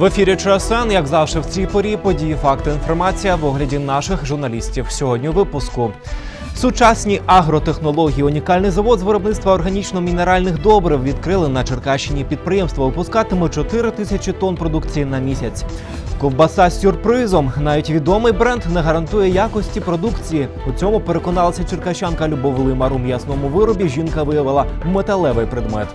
В ефірі ЧСН, як завжди, в цій порі події, факти, інформація в огляді наших журналістів. Сьогодні випуску. Сучасні агротехнології, унікальний завод з виробництва органічно-мінеральних добрив відкрили на Черкащині. Підприємство випускатиме 4 тисячі тонн продукції на місяць. Ковбаса з сюрпризом. Навіть відомий бренд не гарантує якості продукції. У цьому переконалася черкащанка Любов Лимар. У м'ясному виробі жінка виявила металевий предмет.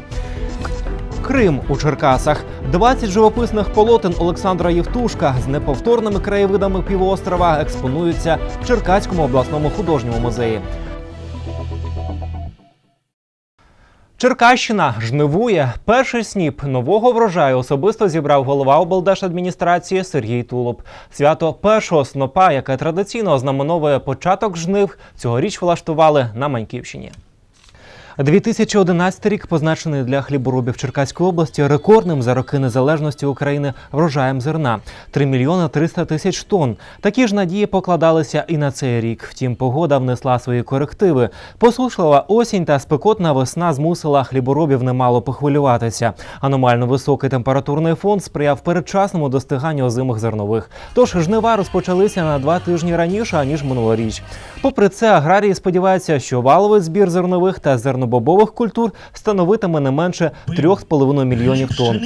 Крим у Черкасах. 20 живописних полотен Олександра Євтушка з неповторними краєвидами півострова експонуються в Черкаському обласному художньому музеї. Черкащина жнивує. Перший сніп нового врожаю особисто зібрав голова облдержадміністрації Сергій Тулуб. Свято першого снопа, яке традиційно ознаменовує початок жнив, цьогоріч влаштували на Маньківщині. 2011 рік позначений для хліборобів Черкаської області рекордним за роки незалежності України врожаєм зерна 3 мільйони 300 тисяч тонн. Такі ж надії покладалися і на цей рік. Втім, погода внесла свої корективи. Посушлива осінь та спекотна весна змусила хліборобів немало похвилюватися. Аномально високий температурний фон сприяв передчасному достиганню озимих зернових. Тож жнива розпочалися на два тижні раніше аніж минулоріч. Попри це, аграрії сподіваються, що валовий збір зернових та зернобобових культур становитиме не менше 3,5 мільйонів тонн.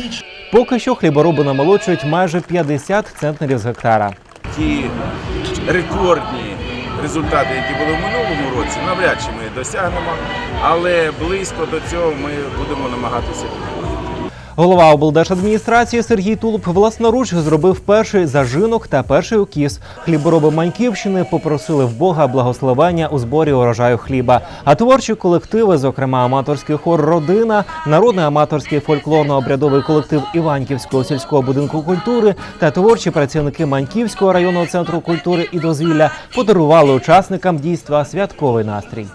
Поки що хлібороби намолочують майже 50 центнерів з гектара. ті рекордні результати, які були в минулому році, навряд чи ми досягнемо, але близько до цього ми будемо намагатися. Голова облдержадміністрації Сергій Тулуб власноруч зробив перший зажинок та перший укіс. Хлібороби Маньківщини попросили в Бога благословення у зборі урожаю хліба. А творчі колективи, зокрема аматорський хор Родина, народний аматорський фольклорно-обрядовий колектив Іванківського сільського будинку культури та творчі працівники Маньківського районного центру культури і дозвілля подарували учасникам дійства святковий настрій.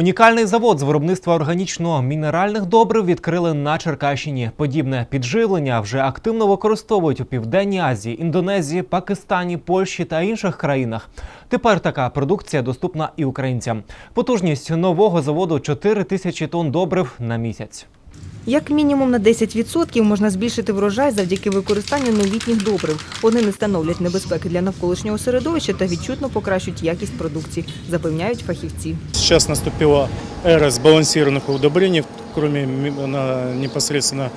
Унікальний завод з виробництва органічно-мінеральних добрив відкрили на Черкащині. Подібне підживлення вже активно використовують у Південній Азії, Індонезії, Пакистані, Польщі та інших країнах. Тепер така продукція доступна і українцям. Потужність нового заводу 4 тисячі тонн добрив на місяць. Як мінімум на 10% можна збільшити врожай завдяки використанню новітніх добрив. Вони не становлять небезпеки для навколишнього середовища та відчутно покращують якість продукції, запевняють фахівці. Сейчас наступила эра сбалансированных удобрений, кроме м- на- непосредственно,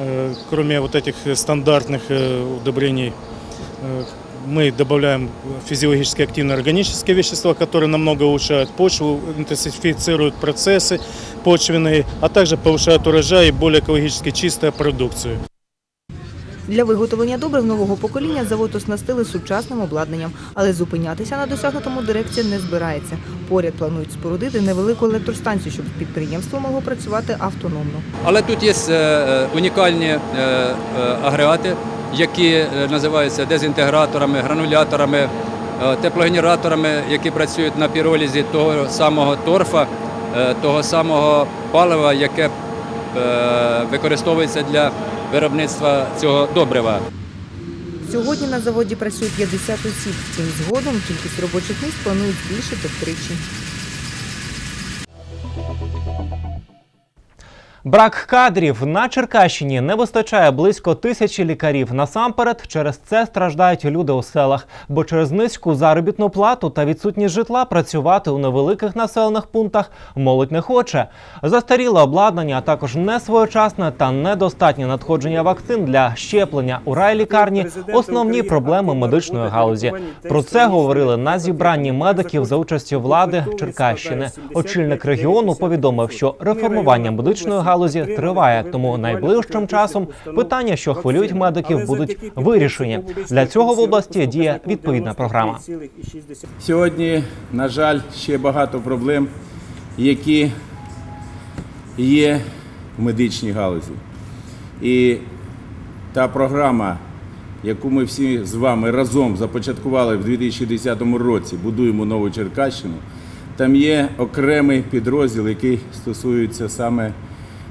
э, кроме вот этих стандартных э, удобрений. э, Мы добавляем физиологически активные органические вещества, которые намного улучшают почву, интенсифицируют процессы почвенные, а также повышают урожай и более экологически чистую продукцию. Для виготовлення добрив нового покоління завод оснастили сучасним обладнанням, але зупинятися на досягнутому дирекція не збирається. Поряд планують спорудити невелику електростанцію, щоб підприємство могло працювати автономно. Але тут є е, е, унікальні е, агрегати, які називаються дезінтеграторами, грануляторами, теплогенераторами, які працюють на піролізі того самого торфа, того самого палива, яке використовується для виробництва цього добрива. Сьогодні на заводі працює 50 осіб. Втім, згодом кількість робочих місць планують збільшити втричі. Брак кадрів на Черкащині не вистачає близько тисячі лікарів. Насамперед, через це страждають люди у селах, бо через низьку заробітну плату та відсутність житла працювати у невеликих населених пунктах молодь не хоче. Застаріле обладнання, а також несвоєчасне та недостатнє надходження вакцин для щеплення у райлікарні – основні проблеми медичної галузі. Про це говорили на зібранні медиків за участю влади Черкащини. Очільник регіону повідомив, що реформування медичної галузі триває, тому найближчим часом питання, що хвилюють медиків, будуть вирішені. Для цього в області діє відповідна програма. Сьогодні, на жаль, ще багато проблем, які є в медичній галузі. І та програма, яку ми всі з вами разом започаткували в 2010 році, будуємо нову Черкащину. Там є окремий підрозділ, який стосується саме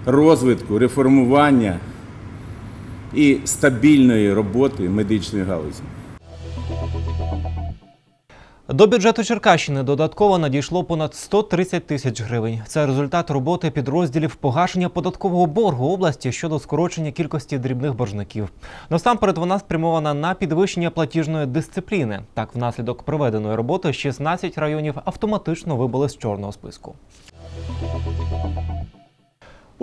розвитку, реформування і стабільної роботи медичної галузі. До бюджету Черкащини додатково надійшло понад 130 тисяч гривень. Це результат роботи підрозділів погашення податкового боргу області щодо скорочення кількості дрібних боржників. Насамперед вона спрямована на підвищення платіжної дисципліни. Так, внаслідок проведеної роботи 16 районів автоматично вибули з чорного списку.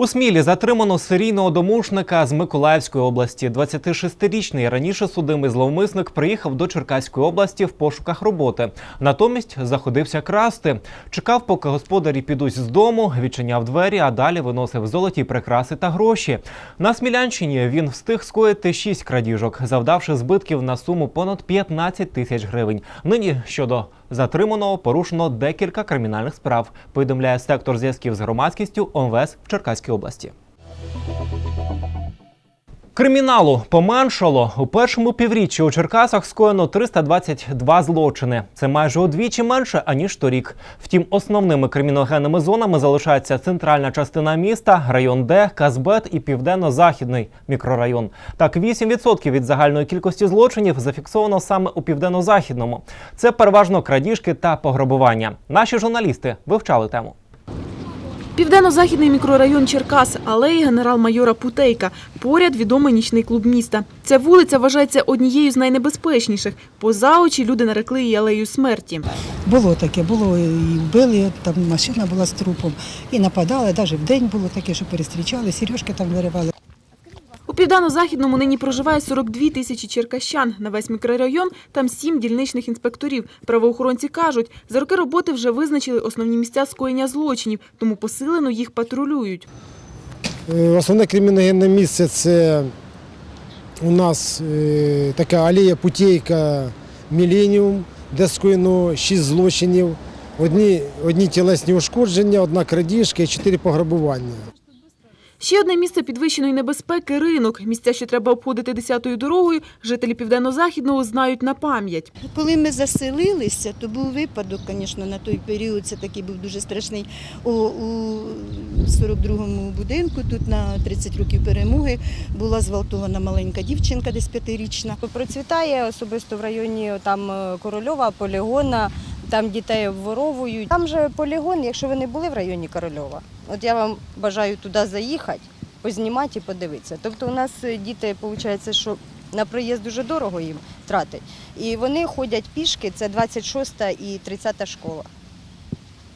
У Смілі затримано серійного домушника з Миколаївської області. 26-річний раніше судимий зловмисник приїхав до Черкаської області в пошуках роботи. Натомість заходився красти. Чекав, поки господарі підуть з дому, відчиняв двері, а далі виносив золоті прикраси та гроші. На Смілянщині він встиг скоїти шість крадіжок, завдавши збитків на суму понад 15 тисяч гривень. Нині щодо затриманого порушено декілька кримінальних справ. Повідомляє сектор зв'язків з громадськістю ОМВС в Черкаській області. Криміналу поменшало у першому півріччі у Черкасах скоєно 322 злочини. Це майже удвічі менше аніж торік. Втім, основними криміногенними зонами залишаються центральна частина міста, район Д, Казбет і південно-західний мікрорайон. Так, 8% від загальної кількості злочинів зафіксовано саме у південно-західному. Це переважно крадіжки та пограбування. Наші журналісти вивчали тему. Південно-західний мікрорайон Черкас, алеї генерал-майора Путейка. Поряд відомий нічний клуб міста. Ця вулиця вважається однією з найнебезпечніших. Поза очі люди нарекли її алею смерті. Було таке, було і вбили, там машина була з трупом, і нападали, навіть в день було таке, що перестрічали, сережки там виривали. Південно-західному нині проживає 42 тисячі черкащан. На весь мікрорайон там сім дільничних інспекторів. Правоохоронці кажуть, за роки роботи вже визначили основні місця скоєння злочинів, тому посилено їх патрулюють. Е, Основне криміногенне місце це у нас е, така алея Путейка Міленіум, де скоєно шість злочинів, одні, одні тілесні ушкодження, одна крадіжка і чотири пограбування. Ще одне місце підвищеної небезпеки – ринок. Місця, що треба обходити десятою дорогою, жителі південно-західного знають на пам'ять. Коли ми заселилися, то був випадок, звісно, на той період це такий був дуже страшний. У, у 42-му будинку, тут на 30 років перемоги, була зґвалтована маленька дівчинка, десь п'ятирічна. Процвітає особисто в районі там е, Корольова, Полігона, там дітей обворовують. Там же полігон, якщо ви не були в районі Корольова, от я вам бажаю туди заїхати, познімати і подивитися. Тобто у нас е, діти, виходить, що на проїзд дуже дорого їм тратить. І вони ходять пішки, це 26 та і 30 школа.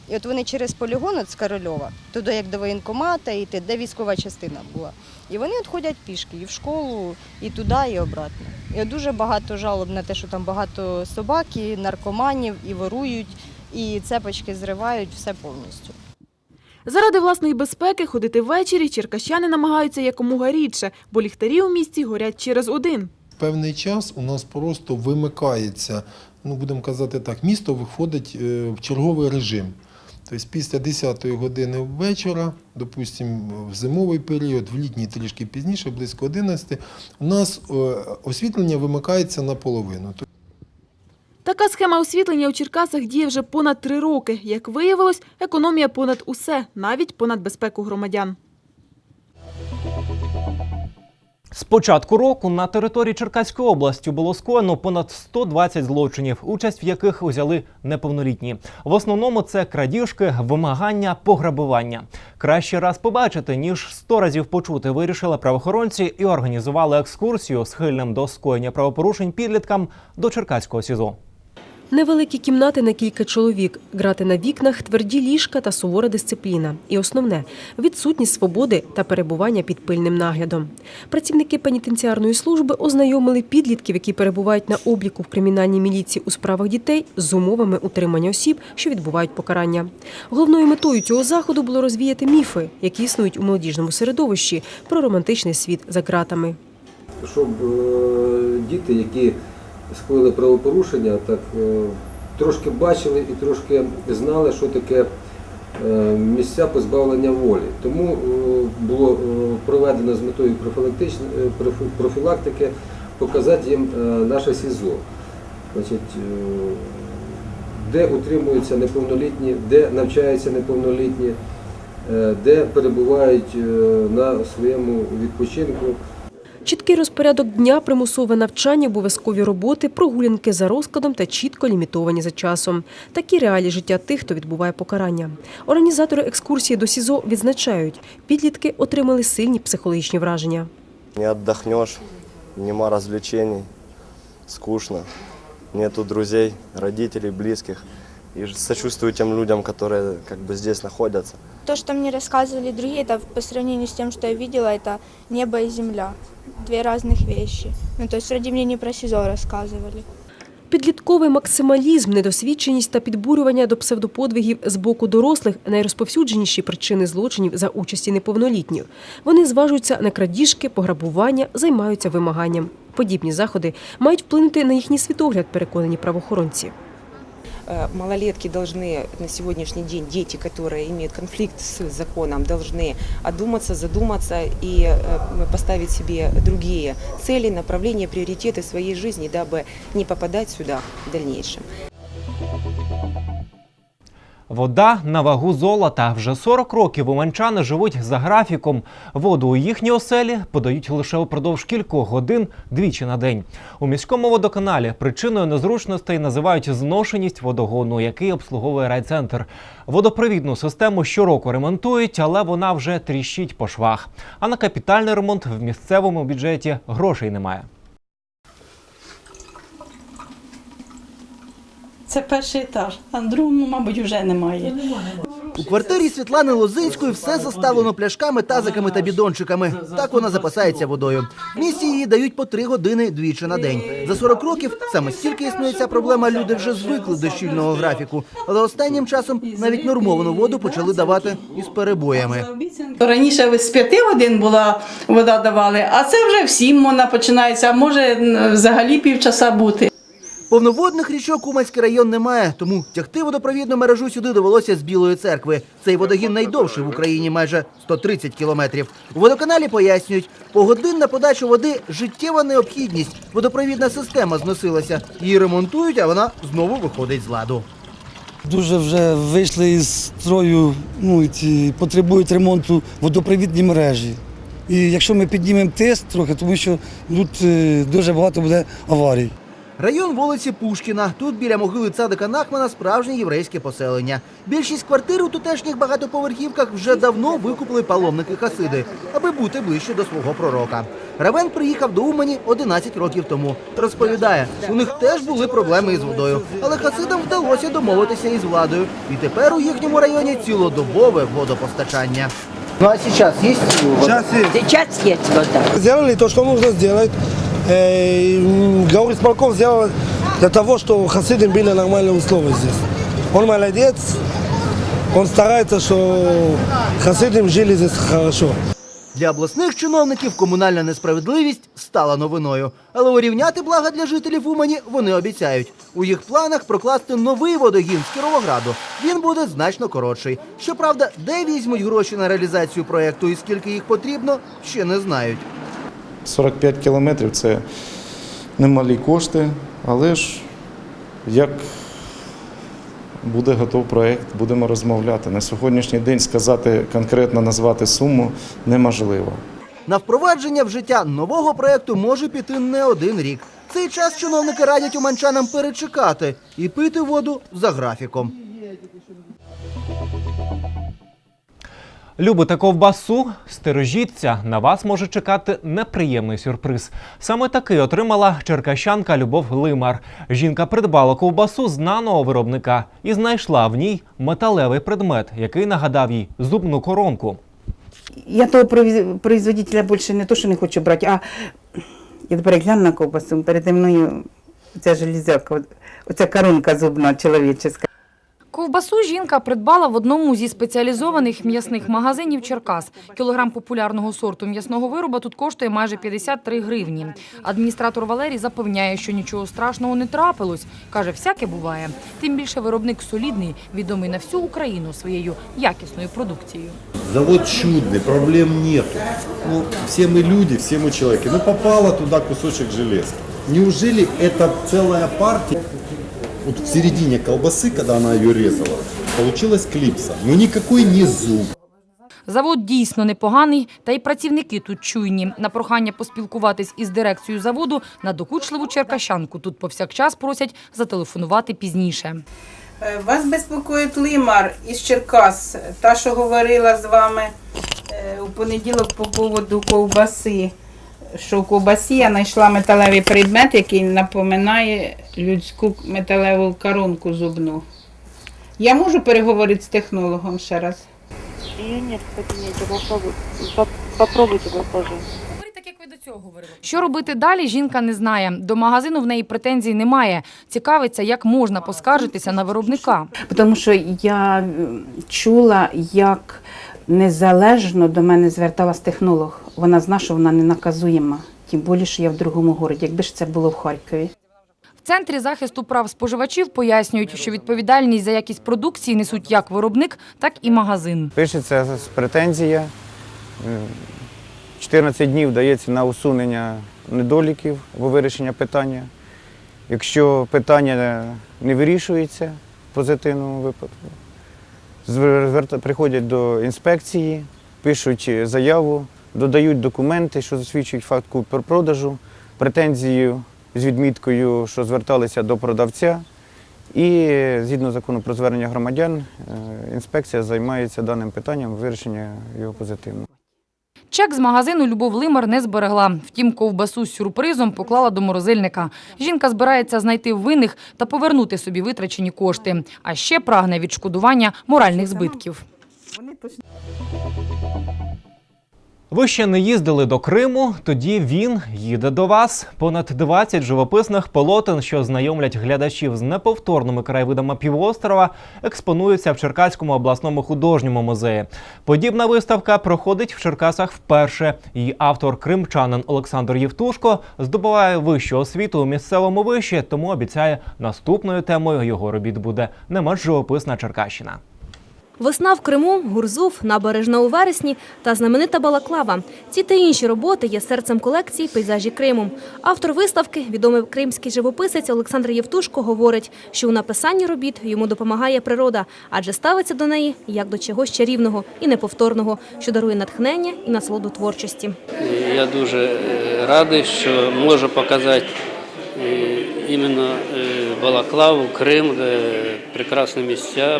І от вони через полігон от з Корольова, туди як до воєнкомата, те, де військова частина була. І вони от ходять пішки і в школу, і туди, і обратно. І от дуже багато жалоб на те, що там багато собак, і наркоманів, і ворують, і цепочки зривають, все повністю. Заради власної безпеки ходити ввечері черкащани намагаються якомога рідше, бо ліхтарі у місті горять через один. певний час у нас просто вимикається, ну будемо казати так, місто виходить е, в черговий режим. Тобто після 10 години вечора, допустимо, в зимовий період, в літній трішки пізніше, близько 11, у нас е, освітлення вимикається наполовину. Така схема освітлення у Черкасах діє вже понад три роки. Як виявилось, економія понад усе, навіть понад безпеку громадян. З початку року на території Черкаської області було скоєно понад 120 злочинів, участь в яких узяли неповнолітні. В основному це крадіжки, вимагання, пограбування. Краще раз побачити, ніж сто разів почути, вирішили правоохоронці і організували екскурсію схильним до скоєння правопорушень підліткам до Черкаського СІЗО. Невеликі кімнати на кілька чоловік, грати на вікнах, тверді ліжка та сувора дисципліна. І основне відсутність свободи та перебування під пильним наглядом. Працівники пенітенціарної служби ознайомили підлітків, які перебувають на обліку в кримінальній міліції у справах дітей, з умовами утримання осіб, що відбувають покарання. Головною метою цього заходу було розвіяти міфи, які існують у молодіжному середовищі, про романтичний світ за ґратами. щоб е, діти, які скоїли правопорушення, так е, трошки бачили і трошки знали, що таке е, місця позбавлення волі. Тому е, було проведено з метою профілактики показати їм наше СІЗО. Значить, де утримуються неповнолітні, де навчаються неповнолітні, де перебувають на своєму відпочинку. Чіткий розпорядок дня, примусове навчання, обов'язкові роботи, прогулянки за розкладом та чітко лімітовані за часом. Такі реалії життя тих, хто відбуває покарання. Організатори екскурсії до СІЗО відзначають, підлітки отримали сильні психологічні враження. Не отдохнешь, нема развлечений, скучно, нету друзей, родителей, близких И сочувствую тем людям, которые как бы здесь находятся. То, что мне рассказывали другие, это по сравнению с тем, что я видела, это небо и земля. Две разных вещи. Ну, то есть вроде мне не про СИЗО рассказывали. Підлітковий максималізм, недосвідченість та підбурювання до псевдоподвигів з боку дорослих найрозповсюдженіші причини злочинів за участі неповнолітніх. Вони зважуються на крадіжки, пограбування, займаються вимаганням. Подібні заходи мають вплинути на їхній світогляд, переконані правоохоронці. Э, малолетки должны на сегодняшний день, дети, которые имеют конфликт с законом, должны одуматься, задуматься и э, поставить себе другие цели, направления, приоритеты своей жизни, дабы не попадать сюда в дальнейшем. Вода на вагу золота. Вже 40 років уманчани живуть за графіком. Воду у їхній оселі подають лише упродовж кількох годин двічі на день. У міському водоканалі причиною незручностей називають зношеність водогону, який обслуговує райцентр. Водопровідну систему щороку ремонтують, але вона вже тріщить по швах. А на капітальний ремонт в місцевому бюджеті грошей немає. Це перший етаж, а на другому, мабуть, вже немає. У квартирі Світлани Лозинської все заставлено пляшками, тазиками та бідончиками. Так вона запасається водою. В місті її дають по три години двічі на день. За 40 років саме стільки існує ця проблема. Люди вже звикли до щільного графіку. Але останнім часом навіть нормовану воду почали давати із перебоями. Раніше з п'яти годин була вода давали, а це вже в сім вона починається, а може взагалі півчаса бути. Повноводних річок Уманський район немає, тому тягти водопровідну мережу сюди довелося з Білої церкви. Цей водогін найдовший в Україні, майже 130 кілометрів. У водоканалі пояснюють, погодинна подача води – життєва необхідність. Водопровідна система зносилася. Її ремонтують, а вона знову виходить з ладу. Дуже вже вийшли із строю, ну, і потребують ремонту водопровідні мережі. І якщо ми піднімемо тиск трохи, тому що тут е, дуже багато буде аварій. Район вулиці Пушкіна. Тут біля могили цадика Нахмана справжнє єврейське поселення. Більшість квартир у тутешніх багатоповерхівках вже давно викупили паломники Хасиди, аби бути ближче до свого пророка. Равен приїхав до Умані 11 років тому. Розповідає, у них теж були проблеми із водою, але хасидам вдалося домовитися із владою. І тепер у їхньому районі цілодобове водопостачання. Ну а зараз є Сейчас есть. Сейчас есть вода. Сделали то, что нужно сделать. Э, Гауисполком сделал для того, чтобы хасидам были нормальные условия здесь. Он молодец, он старается, что хасидам жили здесь хорошо. Для обласних чиновників комунальна несправедливість стала новиною. Але урівняти блага для жителів Умані вони обіцяють. У їх планах прокласти новий водогін з Кіровограду. Він буде значно коротший. Щоправда, де візьмуть гроші на реалізацію проєкту і скільки їх потрібно, ще не знають. 45 кілометрів це немалі кошти, але ж як буде готов проєкт, будемо розмовляти. На сьогоднішній день сказати конкретно назвати суму неможливо. На впровадження в життя нового проєкту може піти не один рік. Цей час чиновники радять уманчанам перечекати і пити воду за графіком. Любите ковбасу? Стережіться, на вас може чекати неприємний сюрприз. Саме такий отримала черкащанка Любов Лимар. Жінка придбала ковбасу знаного виробника і знайшла в ній металевий предмет, який нагадав їй зубну коронку. Я того произ- производителя більше не то, що не хочу брати, а я тепер гляну на ковбасу, переді мною ця железяка, оця коронка зубна чоловіча. Ковбасу жінка придбала в одному зі спеціалізованих м'ясних магазинів Черкас. Кілограм популярного сорту м'ясного вироба тут коштує майже 53 гривні. Адміністратор Валерій запевняє, що нічого страшного не трапилось. Каже, всяке буває. Тим більше виробник солідний, відомий на всю Україну своєю якісною продукцією. Завод чудный, проблем нету. Ну, все мы люди, все мы человеки. Ну, попало туда кусочек железа. Неужели это целая партия? Вот в середине колбасы, когда она ее резала, получилась клипса. Ну, никакой не зуб. Завод дійсно непоганий, та й працівники тут чуйні. На прохання поспілкуватись із дирекцією заводу на докучливу черкащанку тут повсякчас просять зателефонувати пізніше. Е, Вас безпокоїть Лимар із Черкас, та, що говорила з вами е, у понеділок по поводу ковбаси. Що в ковбасі я знайшла металевий предмет, який напоминає людську металеву коронку зубну. Я можу переговорити з технологом ще раз. Нет в кабинете, попробуйте, поп- попробуйте попозже. Що робити далі, жінка не знає. До магазину в неї претензій немає. Цікавиться, як можна поскаржитися на виробника. Тому що я е, чула, як незалежно до мене зверталась технолог. Вона знає, що вона не наказуєма. Тим більше, що я в другому городі, якби ж це було в Харкові. В центрі захисту прав споживачів пояснюють, що відповідальність за якість продукції несуть як виробник, так і магазин. Пишеться з- претензія. Е, 14 днів дається на усунення недоліків або вирішення питання. Якщо питання не вирішується в позитивному випадку, приходять до інспекції, пишуть заяву, додають документи, що засвідчують факт купер-продажу, претензію з відміткою, що зверталися до продавця. І згідно закону про звернення громадян, е, інспекція займається даним питанням вирішення його позитивно. Чек з магазину Любов Лимар не зберегла. Втім, ковбасу з сюрпризом поклала до морозильника. Жінка збирається знайти винних та повернути собі витрачені кошти. А ще прагне відшкодування моральних збитків. Ви ще не їздили до Криму, тоді він їде до вас. Понад 20 живописних полотен, що знайомлять глядачів з неповторними краєвидами півострова, експонуються в Черкаському обласному художньому музеї. Подібна виставка проходить в Черкасах вперше. Її автор кримчанин Олександр Євтушко здобуває вищу освіту у місцевому виші, тому обіцяє, наступною темою його робіт буде не менш живописна Черкащина. Весна в Криму, Гурзуф, набережна у вересні та знаменита Балаклава. Ці та інші роботи є серцем колекції пейзажі Криму. Автор виставки, відомий кримський живописець Олександр Євтушко, говорить, що у написанні робіт йому допомагає природа, адже ставиться до неї як до чогось чарівного і неповторного, що дарує натхнення і насолоду творчості. Я дуже е, радий, що можу показати е, іменно е, Балаклаву, Крим, де прекрасні місця.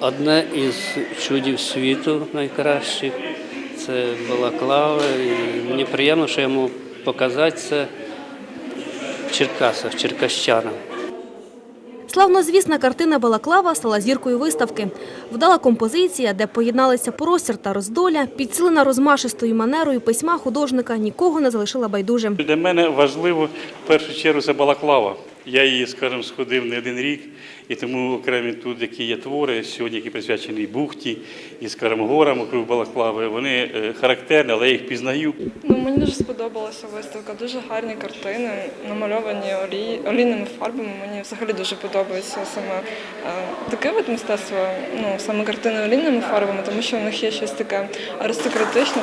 Одне із чудів світу найкращих це Балаклава. І мені приємно, що я можу показати це в Черкасах, черкащанам. Славнозвісна картина Балаклава стала зіркою виставки. Вдала композиція, де поєдналися простір та роздоля, підсилена розмашистою манерою письма художника нікого не залишила байдужим. Для мене важливо в першу чергу це балаклава. Я її, скажімо, сходив не один рік, і тому окремі тут, які є твори сьогодні, які присвячені бухті і, скажімо, горам округ Балаклави, вони е, характерні, але я їх пізнаю. Ну, мені дуже сподобалася виставка, дуже гарні картини, намальовані олій, олійними фарбами. Мені взагалі дуже подобається саме е, таке вид мистецтва, ну саме картини олійними фарбами, тому що в них є щось таке аристократичне.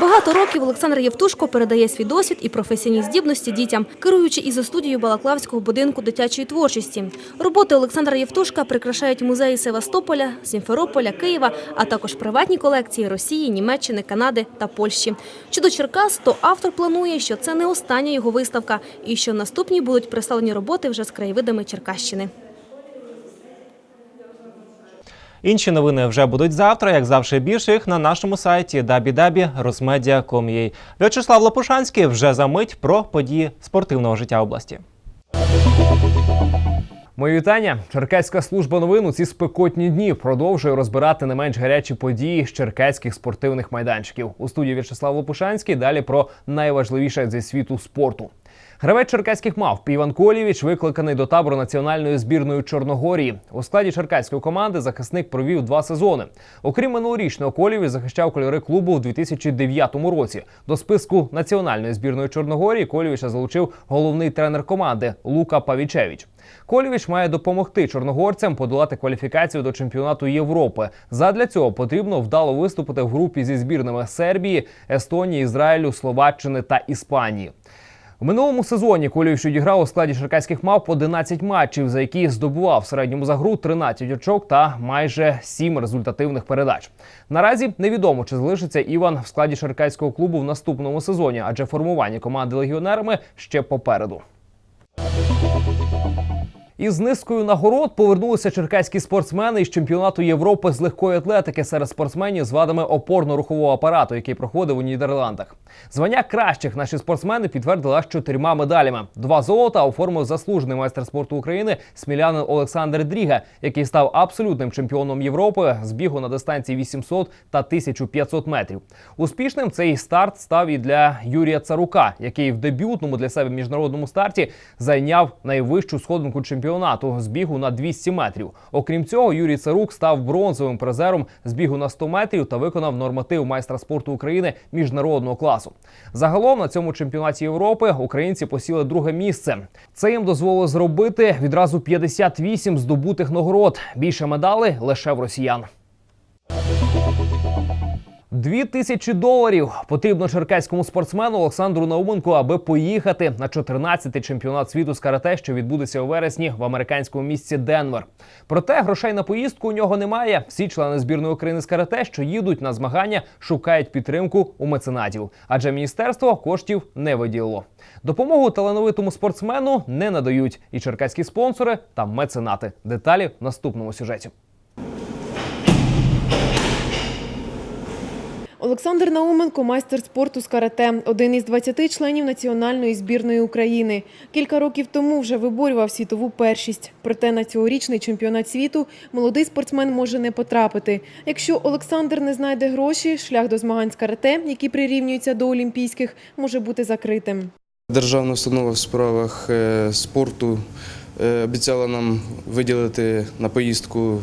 Багато років Олександр Євтушко передає свій досвід і професійні здібності дітям, керуючи ізостудією Балаклавського будинку дитячої творчості. Роботи Олександра Євтушка прикрашають музеї Севастополя, Сімферополя, Києва, а також приватні колекції Росії, Німеччини, Канади та Польщі. Щодо Черкас, то автор планує, що це не остання його виставка і що наступні будуть представлені роботи вже з краєвидами Черкащини. Інші новини вже будуть завтра. Як завжди, більше їх на нашому сайті www.rosmedia.com.ua. В'ячеслав Лопушанський вже за мить про події спортивного життя області. Мої вітання. Черкаська служба новин у ці спекотні дні продовжує розбирати не менш гарячі події з черкаських спортивних майданчиків. У студії В'ячеслав Лопушанський. Далі про найважливіше зі світу спорту. Гравець черкаських мавп Іван Колєвіч викликаний до табору національної збірної Чорногорії. У складі черкаської команди захисник провів два сезони. Окрім минулорічного, Колєвіч захищав кольори клубу у 2009 році. До списку національної збірної Чорногорії Колєвіча залучив головний тренер команди Лука Павічевич. Колєвіч має допомогти чорногорцям подолати кваліфікацію до чемпіонату Європи. Задля цього потрібно вдало виступити в групі зі збірними Сербії, Естонії, Ізраїлю, Словаччини та Іспанії. У минулому сезоні Колівч відіграв у складі черкаських мавп 11 матчів, за які здобував в середньому за гру 13 очок та майже 7 результативних передач. Наразі невідомо, чи залишиться Іван в складі черкаського клубу в наступному сезоні, адже формування команди легіонерами ще попереду. Із низкою нагород повернулися черкаські спортсмени із чемпіонату Європи з легкої атлетики серед спортсменів з вадами опорно-рухового апарату, який проходив у Нідерландах. Звання кращих наші спортсмени підтвердили аж чотирма медалями. Два золота оформив заслужений майстер спорту України смілянин Олександр Дріга, який став абсолютним чемпіоном Європи з бігу на дистанції 800 та 1500 метрів. Успішним цей старт став і для Юрія Царука, який в дебютному для себе міжнародному старті зайняв найвищу сходинку чемпіонату з бігу на 200 метрів. Окрім цього, Юрій Царук став бронзовим призером з бігу на 100 метрів та виконав норматив майстра спорту України міжнародного класу. Загалом на цьому чемпіонаті Європи українці посіли друге місце. Це їм дозволило зробити відразу 58 здобутих нагород. Більше медалей лише в росіян. Дві тисячі доларів потрібно черкаському спортсмену Олександру Науменку, аби поїхати на 14-й чемпіонат світу з карате, що відбудеться у вересні в американському місті Денвер. Проте грошей на поїздку у нього немає. Всі члени збірної України з карате, що їдуть на змагання, шукають підтримку у меценатів, адже міністерство коштів не виділило. Допомогу талановитому спортсмену не надають і черкаські спонсори та меценати. Деталі в наступному сюжеті. Олександр Науменко – майстер спорту з карате, один із 20 членів національної збірної України. Кілька років тому вже виборював світову першість. Проте на цьогорічний чемпіонат світу молодий спортсмен може не потрапити. Якщо Олександр не знайде гроші, шлях до змагань з карате, які прирівнюються до олімпійських, може бути закритим. Державна установа в справах е, спорту е, обіцяла нам виділити на поїздку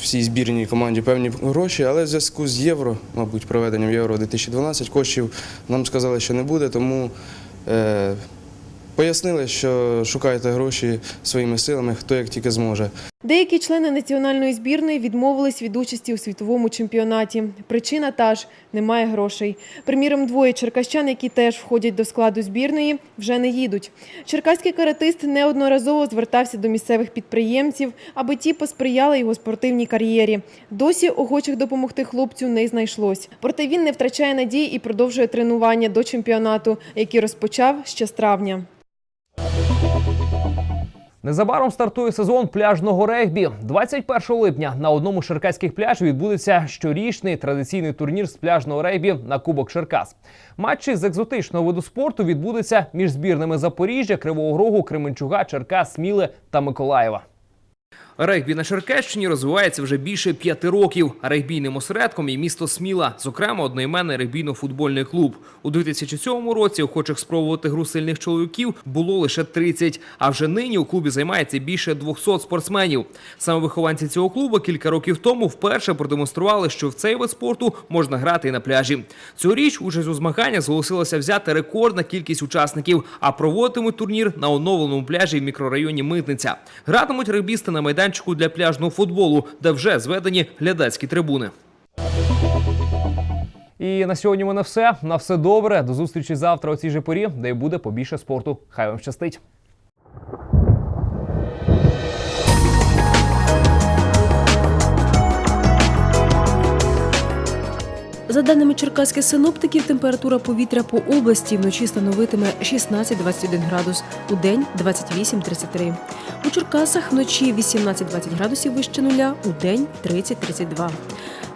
всій збірній команді певні гроші, але в зв'язку з євро, мабуть, проведенням євро 2012 коштів нам сказали, що не буде, тому е, пояснили, що шукайте гроші своїми силами, хто як тільки зможе. Деякі члени національної збірної відмовились від участі у світовому чемпіонаті. Причина та ж – немає грошей. Приміром, двоє черкащан, які теж входять до складу збірної, вже не їдуть. Черкаський каратист неодноразово звертався до місцевих підприємців, аби ті посприяли його спортивній кар'єрі. Досі охочих допомогти хлопцю не знайшлось. Проте він не втрачає надії і продовжує тренування до чемпіонату, який розпочав ще з травня. Незабаром стартує сезон пляжного регбі. 21 липня на одному з черкаських пляжів відбудеться щорічний традиційний турнір з пляжного регбі на Кубок Черкас. Матчі з екзотичного виду спорту відбудуться між збірними Запоріжжя, Кривого Рогу, Кременчуга, Черкас, Сміли та Миколаєва. Регбі на Черкащині розвивається вже більше п'яти років. Регбійним осередком є місто Сміла, зокрема одноіменний регбійно-футбольний клуб. У 2007 році охочих спробувати гру сильних чоловіків було лише 30, а вже нині у клубі займається більше 200 спортсменів. Саме вихованці цього клубу кілька років тому вперше продемонстрували, що в цей вид спорту можна грати і на пляжі. Цьогоріч участь у змаганнях зголосилася взяти рекордна кількість учасників, а проводитимуть турнір на оновленому пляжі в мікрорайоні Митниця. Гратимуть регбісти на майданчику для пляжного футболу, де вже зведені глядацькі трибуни. І на сьогодні мене все. На все добре. До зустрічі завтра о цій же порі, де й буде побільше спорту. Хай вам щастить. За даними черкаських синоптиків, температура повітря по області вночі становитиме 16-21 градус, у день 28-33. У Черкасах вночі 18-20 градусів вище нуля, у день 30-32.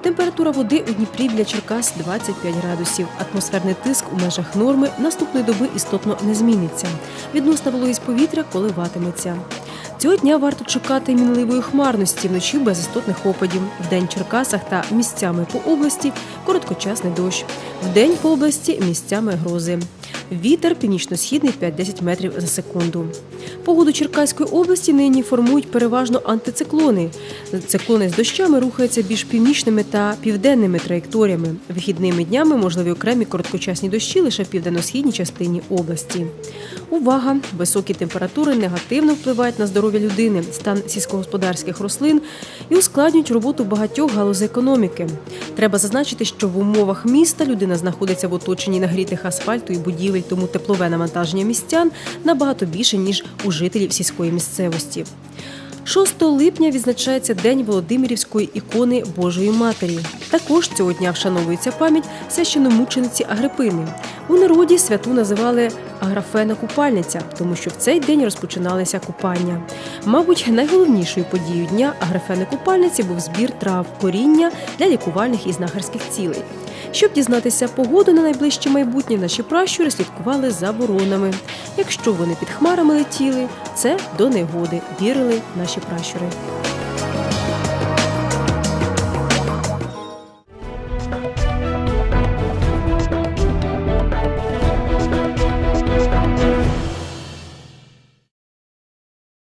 Температура води у Дніпрі для Черкас 25 градусів. Атмосферний тиск у межах норми наступної доби істотно не зміниться. Відносна вологість повітря коливатиметься. Цього дня варто чекати мінливої хмарності вночі без істотних опадів. В день Черкасах та місцями по області короткочасний дощ. В день по області місцями грози. Вітер північно-східний 5-10 метрів за секунду. Погоду Черкаської області нині формують переважно антициклони. Циклони з дощами рухаються більш північними та південними траєкторіями. Вихідними днями можливі окремі короткочасні дощі лише в південно-східній частині області. Увага! Високі температури негативно впливають на здоров'я людини, стан сільськогосподарських рослин і ускладнюють роботу багатьох галузей економіки. Треба зазначити, що в умовах міста людина знаходиться в оточенні нагрітих асфальту і будівель, тому теплове навантаження містян набагато більше ніж у жителів сільської місцевості. 6 липня відзначається День Володимирівської ікони Божої Матері. Також цього дня вшановується пам'ять священомучениці Агрипини. У народі святу називали Аграфена купальниця, тому що в цей день розпочиналися купання. Мабуть, найголовнішою подією дня Аграфени купальниці був збір трав коріння для лікувальних і знахарських цілей. Щоб дізнатися погоду на найближче майбутнє, наші пращури слідкували за воронами. Якщо вони під хмарами летіли, це до негоди, вірили наші пращури.